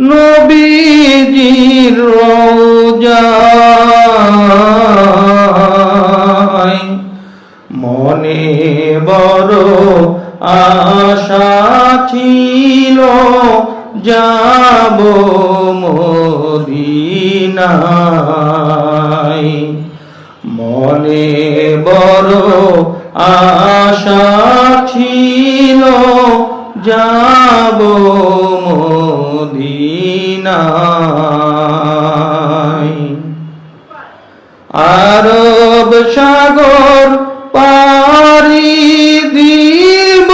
নবীজির রোজায় মনে বড় আশা ছিল যাব মদিনায়। মনে বড় আশা মদিনায় আরব সাগর পারি দিব।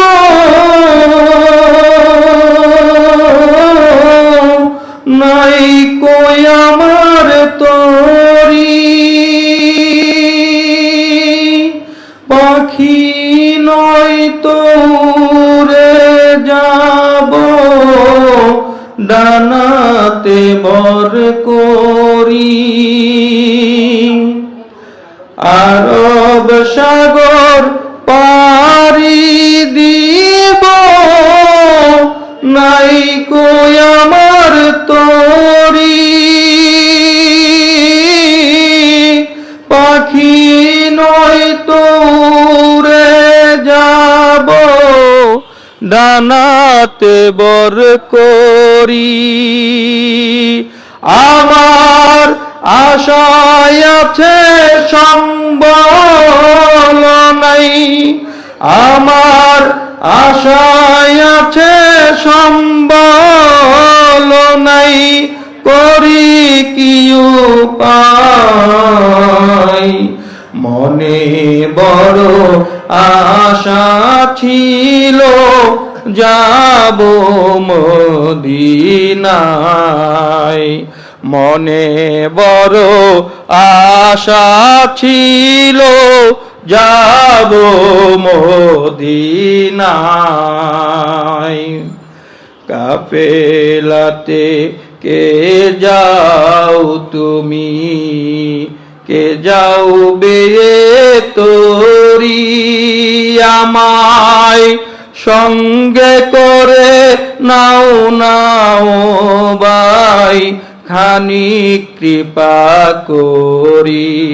নাই কই আমার তরি। পাখি নয় তোরে যাব। ডানাতে বর করি। আরব সাগর ডানাতে বর করি। আমার আশায় আছে সম্বল নাই। আমার আশায় আছে সম্বল নাই। করি কি উপায়? মনে বড় আশা ছিল যাব মদিনায়। মনে বড় আশা ছিল, যাব মদিনায়। কাফেলাতে কে যাও তুমি? কে যাও বে তোরি আমায়? সঙ্গে করে নাও নাও বাই খানি কৃপা করি।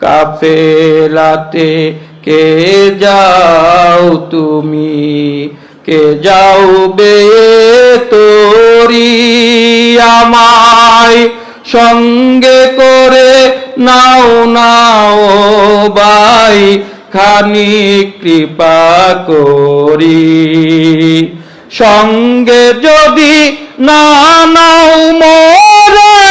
কাফেলাতে কে যাও তুমি? কে যাও বে তোরি আমায়? সঙ্গে করে নাও নাও বাই খানি কৃপা করি। সঙ্গে যদি না নাও মোরে,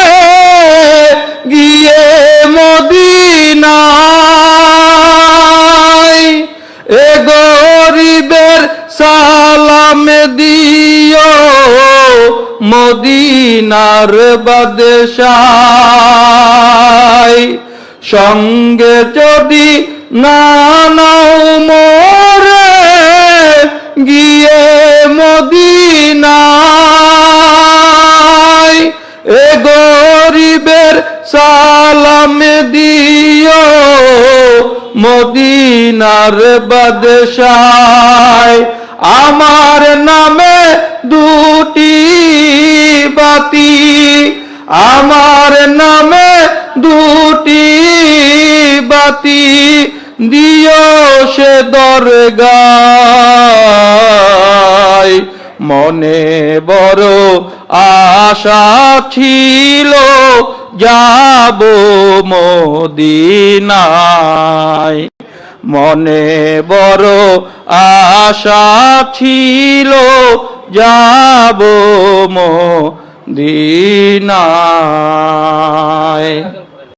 গিয়ে মদিনায়। এ গরিবের সালাম দিও, মদিনার বাদশায়। সঙ্গে যদি না নাও মোরে গিয়ে মদিনায় এ গরিবের সালাম দিও মদিনার বাদশায়। আমার নামে দুটি বাতি, আমার নামে দুটি বাতি। দিও সে দরগায়। মনে বড় আশা ছিল, যাব মদিনায়। মনে বড় আশা ছিল, যাব দিনায়